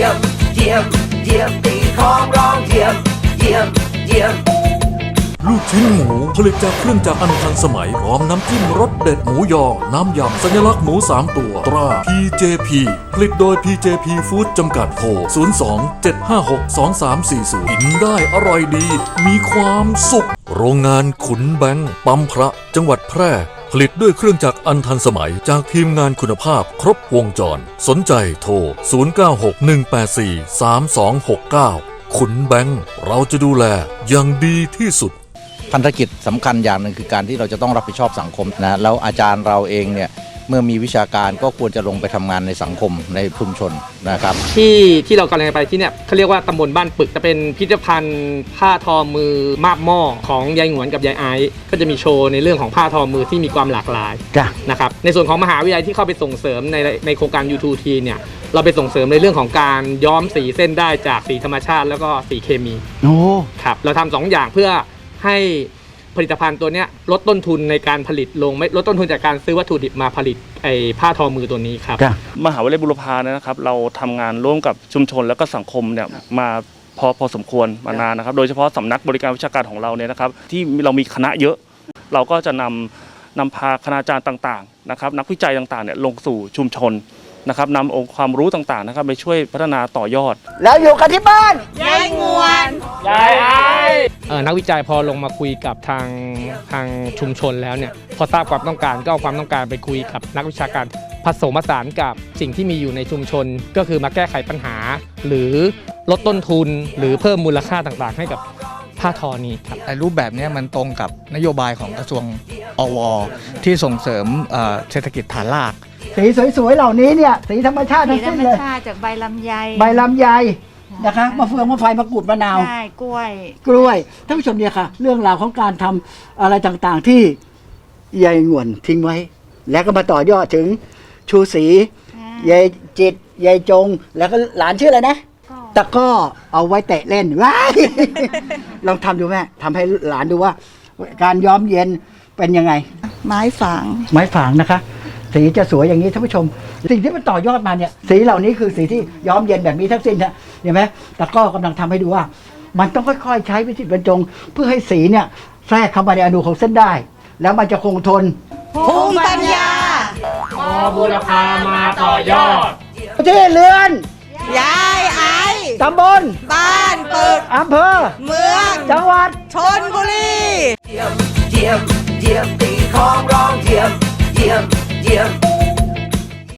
ยี่ยม เยี่ยม เยี่ยมตีของร้องเยี่ยม เยี่ยม เยี่ยม ลูกชิ้นหมูผลิตจากเครื่องจักรอันทันสมัยพร้อมน้ำจิ้มรสเด็ดหมูยอ น้ำยำสัญลักษณ์หมู3ตัว ตรา PJP ผลิตโดย PJP Food จำกัดโทร02 756 2340 กินได้อร่อยดี มีความสุข โรงงานขุนแบงค์ปั๊มพระจังหวัดแพร่ ผลิตด้วยเครื่องจักรอันทันสมัยจากทีมงานคุณภาพครบวงจร สนใจโทร 0961843269 ขุนแบงค์เราจะดูแลอย่างดีที่สุดพันธกิจสำคัญอย่างหนึ่งคือการที่เราจะต้องรับผิดชอบสังคมนะแล้วอาจารย์เราเองเนี่ย เมื่อมีวิชาการก็ควรจะลงไปทำงานในสังคมในชุมชนนะครับ ที่ที่เรากำลังจะไปที่เนี่ยเขาเรียกว่าตำบลบ้านปึกจะเป็นพิพิธภัณฑ์ผ้าทอมือมาบหม้อของยายหงวนกับยายไอซ์ก็จะมีโชว์ในเรื่องของผ้าทอมือที่มีความหลากหลายจ้ะนะครับในส่วนของมหาวิทยาลัยที่เข้าไปส่งเสริมในในโครงการ U2T เนี่ยเราไปส่งเสริมในเรื่องของการย้อมสีเส้นได้จากสีธรรมชาติ แล้วก็สีเคมีโอ้ครับเราทำสองอย่างเพื่อให้ ผลิตภัณฑ์ตัวเนี้ยลดต้นทุนในการผลิตลงไม่ลดต้นทุนจากการซื้อวัตถุดิบมาผลิตไอ้ผ้าทอมือตัวนี้ครับจ้ะมหาวิทยาลัยบุรพาเนี่ยนะครับ เราทำงานร่วมกับชุมชนและก็สังคมเนี่ยมาพอพอสมควรมานานนะครับ โดยเฉพาะสำนักบริการวิชาการของเราเนี่ยนะครับ ที่เรามีคณะเยอะ เราก็จะนำนำพาคณาจารย์ต่างๆนะครับ นักวิจัยต่างๆเนี่ยลงสู่ชุมชนนะครับนำองค์ความรู้ต่างๆนะครับไปช่วยพัฒนาต่อยอด แล้วอยู่กันที่บ้านเอ่อ นักวิจัยพอลงมาคุยกับทางทางชุมชนแล้วเนี่ยพอทราบความต้องการก็เอาความต้องการไปคุยกับนักวิชาการผสมผสานกับสิ่งที่มีอยู่ในชุมชน ก็คือมาแก้ไขปัญหา หรือลดต้นทุนหรือเพิ่มมูลค่าต่างๆ ให้กับผ้าทอนี้ครับไอ้รูปแบบเนี้ยมันตรงกับนโยบายของกระทรวงอว ที่ส่งเสริมเอ่อเศรษฐกิจฐานราก สีสวยๆเหล่านี้เนี่ยสีธรรมชาติสีทั้งธรสิ้นรมเลยชาติจากใบลำไยใบลำไย นะคะมะเฟืองมะไฟมะกรูดมะนาว ใช่กล้วย กล้วยท่านผู้ชมเนี่ยค่ะ เรื่องราวของการทำอะไรต่างๆที่ยายหงวนทิ้งไว้ แล้วก็มาต่อยอดถึงชูศรียายจิตยายจง แล้วก็หลานชื่ออะไรนะก็ ตะกร้อเอาไว้เตะเล่นว้าย ลองทำดูแม่ทำให้หลานดูว่า การย้อมเย็นเป็นยังไง ไม้ฝางไม้ฝางนะคะ สีจะสวยอย่างนี้ท่านผู้ชม สิ่งที่มันต่อยอดมาเนี่ย สีเหล่านี้คือสีที่ย้อมเย็นแบบนี้ทั้งสิ้นนะเห็นไหมแต่ก็กำลังทำให้ดูว่า มันต้องค่อยๆ ใช้วิธีบรรจง เพื่อให้สีเนี่ยแทรกเข้ามาในอนูของเส้นได้ แล้วมันจะคงทนภูมิปัญญาบูรพามาต่อยอดที่เรือนยายไอตำบล บ้านปึกอำเภอ เมือง จังหวัดชนบุรีเยี่ยมเยี่ยมเยี่ยมตีของร้องเยี่ย